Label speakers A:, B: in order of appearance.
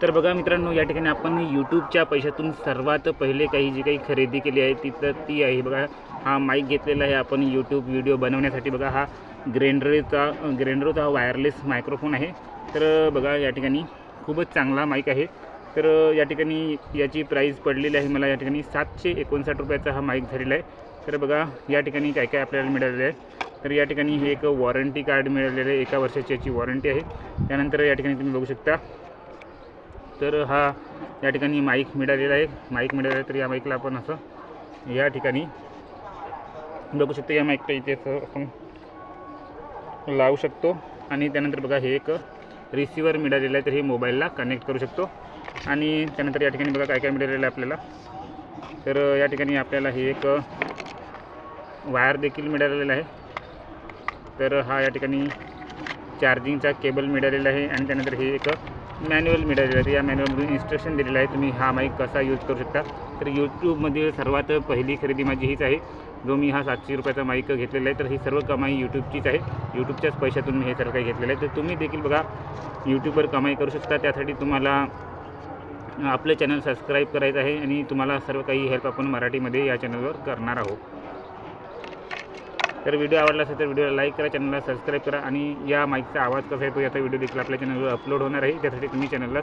A: तर बघा मित्रांनो या ठिकाणी आपण यूट्यूबच्या पैशातून सर्वात पहिले काही जी काही खरेदी केली आहे ती तर ती आहे. बघा हा माईक घेतलेला आहे आपण यूट्यूब व्हिडिओ बनवण्यासाठी. बघा हा ग्रेंडरेचा ग्रेंडरचा हा वायरलेस मायक्रोफोन आहे. तर बघा या ठिकाणी खूपच चांगला माईक आहे. तर या ठिकाणी याची प्राईस पडलेली आहे मला या ठिकाणी सातशे एकोणसाठ रुपयाचा हा माईक झालेला आहे. तर बघा या ठिकाणी काय काय आपल्याला मिळालेलं आहे. तर या ठिकाणी हे एक वॉरंटी कार्ड मिळालेलं आहे. एका वर्षाची याची वॉरंटी आहे. त्यानंतर या ठिकाणी तुम्ही बघू शकता. तर हा या ठिकाणी माईक मिळालेला आहे. माईक मिळालेला आहे तर या माईकला आपण असं या ठिकाणी बघू शकतो. या माईकला इथे असं आपण लावू शकतो. आणि त्यानंतर बघा हे एक रिसिवर मिळालेलं आहे तर हे मोबाईलला कनेक्ट करू शकतो. आणि त्यानंतर या ठिकाणी बघा काय काय मिळालेलं आहे आपल्याला. तर या ठिकाणी आपल्याला हे एक वायर देखील मिळालेला आहे. तर हा या ठिकाणी चार्जिंगचा केबल मिळालेला आहे. आणि त्यानंतर हे एक मॅन्युअल मिळालेलं आहे या मॅन्युअलमधून इन्स्ट्रक्शन दिलेलं आहे. तुम्ही हा माईक कसा यूज करू शकता? तर यूट्यूबमध्ये सर्वात पहिली खरेदी माझी हीच आहे. जो मी हा सातशे रुपयाचा माईक घेतलेला आहे तर ही सर्व कमाई यूट्यूबचीच आहे. यूट्यूबच्याच पैशातून मी हे सर्व काही घेतलेलं आहे. तर तुम्ही देखील बघा यूट्यूबवर कमाई करू शकता. त्यासाठी तुम्हाला आपलं चॅनल सबस्क्राईब करायचं आहे आणि तुम्हाला सर्व काही हेल्प आपण मराठीमध्ये या चॅनलवर करणार आहोत. तर व्हिडिओ आवडला असेल तर व्हिडिओला लाईक करा चॅनलला सबस्क्राईब करा आणि या माईकचा आवाज कसा येतो याचा व्हिडिओ देखील आपल्या चॅनलवर अपलोड होणार आहे. त्यासाठी तुम्ही चॅनलला